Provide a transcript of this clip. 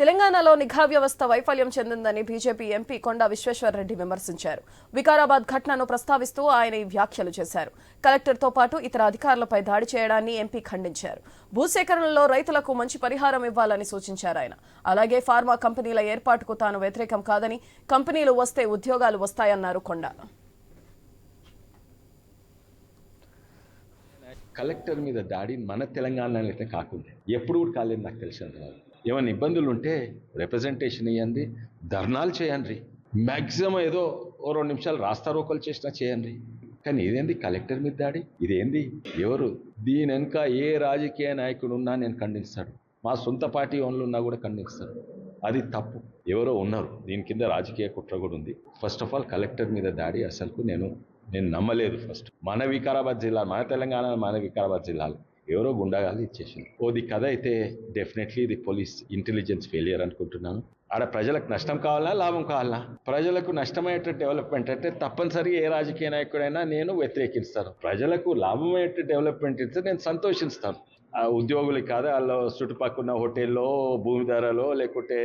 తెలంగాణలో నిఘా వ్యవస్థ వైఫల్యం చెందిందని బీజేపీ ఎంపీ కొండా విశ్వేశ్వరరెడ్డి విమర్శించారు. వికారాబాద్ ఘటనను ప్రస్తావిస్తూ ఆయన ఈ వ్యాఖ్యలు చేశారు. కలెక్టర్తో పాటు ఇతర అధికారులపై దాడి చేయడాన్ని ఎంపీ ఖండించారు. భూసేకరణలో రైతులకు మంచి పరిహారం ఇవ్వాలని సూచించారు ఆయన. అలాగే ఫార్మా కంపెనీల ఏర్పాటుకు తాను వ్యతిరేకం కాదని కంపెనీలు వస్తే ఉద్యోగాలు వస్తాయన్నారు కొండా. కలెక్టర్ మీద దాడి మన తెలంగాణలో అయితే కాకుండా ఎప్పుడు కూడా కాలేదు నాకు తెలిసిన రాదు ఏమైనా ఇబ్బందులు ఉంటే రిప్రజెంటేషన్ ఇవ్వండి ధర్నాలు చేయండి. మ్యాక్సిమం ఏదో ఓ రెండు నిమిషాలు రాస్తారోకలు చేసినా చేయండి. కానీ ఇదేంది కలెక్టర్ మీద దాడి? ఇదేంది? ఎవరు? దీని వెనుక ఏ రాజకీయ నాయకుడు ఉన్నా నేను ఖండిస్తాడు. మా సొంత పార్టీ ఓన్లు ఉన్నా కూడా ఖండిస్తాడు. అది తప్పు. ఎవరో ఉన్నారు. దీని కింద రాజకీయ కుట్ర కూడా ఉంది. ఫస్ట్ ఆఫ్ ఆల్ కలెక్టర్ మీద దాడి అసలుకు నేను నేను నమ్మలేదు ఫస్ట్ మన వికారాబాద్ జిల్లా మన తెలంగాణ మన వికారాబాద్ జిల్లాలో ఎవరో గుండాగాలు ఇచ్చేసింది ఓది కథ అయితే డెఫినెట్లీ ఇది పోలీస్ ఇంటెలిజెన్స్ ఫెయిలియర్ అనుకుంటున్నాను. ఆడ ప్రజలకు నష్టం కావాలా లాభం కావాలా? ప్రజలకు నష్టమయ్యేట డెవలప్మెంట్ అంటే తప్పనిసరిగా ఏ రాజకీయ నాయకుడైనా నేను వ్యతిరేకిస్తాను. ప్రజలకు లాభమయ్యేట డెవలప్మెంట్ ఇస్తే నేను సంతోషిస్తాను. ఆ ఉద్యోగులు కాదు? వాళ్ళ చుట్టుపక్కల ఉన్న హోటల్లో భూమి ధరలో లేకుంటే